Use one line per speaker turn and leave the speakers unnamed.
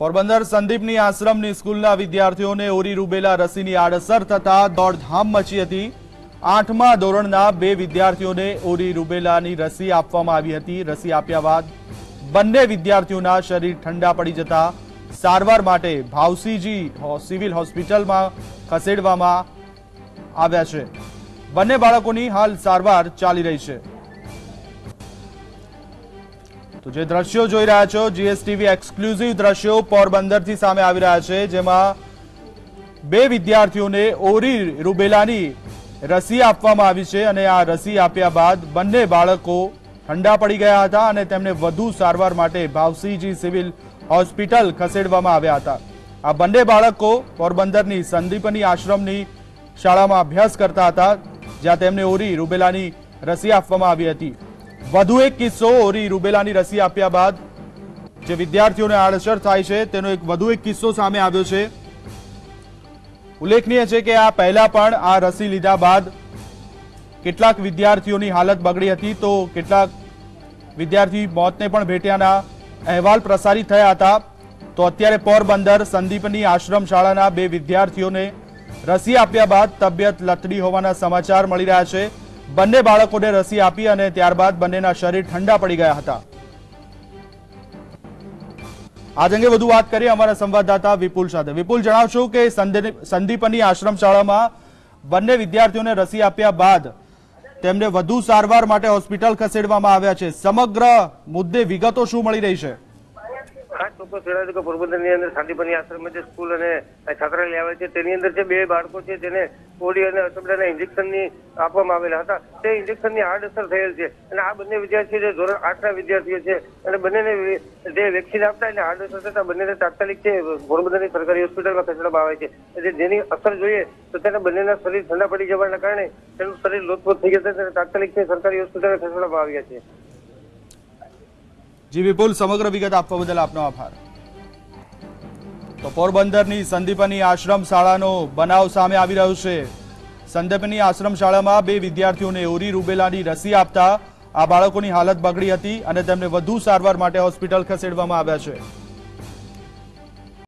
પોરબંદર સંદીપની આશ્રમની સ્કૂલના વિદ્યાર્થીઓને ઓરી રૂબેલા રસીની આડઅસર થતા દોડધામ મચી હતી. આઠમા ધોરણના બે વિદ્યાર્થીઓને ઓરી રૂબેલાની રસી આપવામાં આવી હતી. રસી આપ્યા બાદ બંને વિદ્યાર્થીઓના શરીર ઠંડા પડી જતા સારવાર માટે ભાવસીજી સિવિલ હોસ્પિટલમાં ખસેડવામાં આવ્યા છે. બંને બાળકોની હાલ સારવાર ચાલી રહી છે. તો જે દ્રશ્યો જોઈ રહ્યા છો જીએસટીવી એક્સક્લુઝિવ દ્રશ્યો પોરબંદરથી સામે આવી રહ્યા છે, જેમાં બે વિદ્યાર્થીઓને ઓરી રૂબેલાની રસી આપવામાં આવી છે અને આ રસી આપ્યા બાદ બંને બાળકો ઠંડા પડી ગયા હતા અને તેમને વધુ સારવાર માટે ભાવસીજી સિવિલ હોસ્પિટલ ખસેડવામાં આવ્યા હતા. આ બંને બાળકો પોરબંદરની સંદીપની આશ્રમની શાળામાં અભ્યાસ કરતા હતા, જ્યાં તેમને ઓરી રૂબેલાની રસી આપવામાં આવી હતી. વધુ એક કિસ્સો ઓરી રૂબેલાની રસી આપ્યા બાદ જે વિદ્યાર્થીઓને આડઅસર થાય છે, તેનો એક વધુ એક કિસ્સો સામે આવ્યો છે. ઉલ્લેખનીય છે કે આ પહેલા પણ આ રસી લીધા બાદ કેટલાક વિદ્યાર્થીઓની હાલત બગડી હતી, તો કેટલાક વિદ્યાર્થી મોતને પણ ભેટ્યાના અહેવાલ પ્રસારિત થયા હતા. તો અત્યારે પોરબંદર સંદીપની આશ્રમ શાળાના બે વિદ્યાર્થીઓને રસી આપ્યા બાદ તબિયત લથડી હોવાના સમાચાર મળી રહ્યા છે. બંને બાળકોને રસી આપી અને ત્યારબાદ બંનેના શરીર ઠંડા પડી ગયા હતા. આજ અંગે વધુ વાત કરીએ અમારા સંવાદદાતા વિપુલ સાથે. વિપુલ, જણાવશો કે સંદીપ- સંદીપની આશ્રમ શાળામાં બંને વિદ્યાર્થીઓને રસી આપ્યા બાદ તેમને વધુ સારવાર માટે હોસ્પિટલ ખસેડવામાં આવ્યા છે. સમગ્ર મુદ્દે વિગતો શું મળી રહી છે?
ખાસ ચોક્કસ જણાવ્યું કે પોરબંદરની અંદર શાંતિપની આશ્રમમાં જે સ્કૂલ અને છાત્રાલય આવે છે. તેની અંદર જે બે બાળકો છે, જેને પોલિયો અને અસબડાના ઇન્જેક્શનની આપવામાં આવેલા હતા, તે ઇન્જેક્શનની આડઅસર થયેલ છે. અને આ બંને વિદ્યાર્થીઓ જે ધોરણ આઠના વિદ્યાર્થીઓ છે. અને બંનેને જે વેક્સિન આપતા એટલે આડઅસર થતા બંનેને તાત્કાલિક છે, પોરબંદરની સરકારી હોસ્પિટલમાં ખસેડવામાં આવે છે. જેની અસર જોઈએ તો તેના બંનેના શરીર ઠંડા પડી જવાના કારણે તેનું શરીર લોથપોથ થઈ જતા તેને તાત્કાલિક છે સરકારી હોસ્પિટલમાં ખસેડવામાં આવ્યા છે.
જી વિપુલ, સમગ્ર વિગત આપવા બદલ આપનો આભાર. તો પોરબંદરની સંદીપની આશ્રમ શાળાનો બનાવ સામે આવી રહ્યો છે. સંદીપની આશ્રમ શાળામાં બે વિદ્યાર્થીઓને ઓરી રૂબેલાની રસી આપતા આ બાળકોની હાલત બગડી હતી અને તેમને વધુ સારવાર માટે હોસ્પિટલ ખસેડવામાં આવ્યા છે.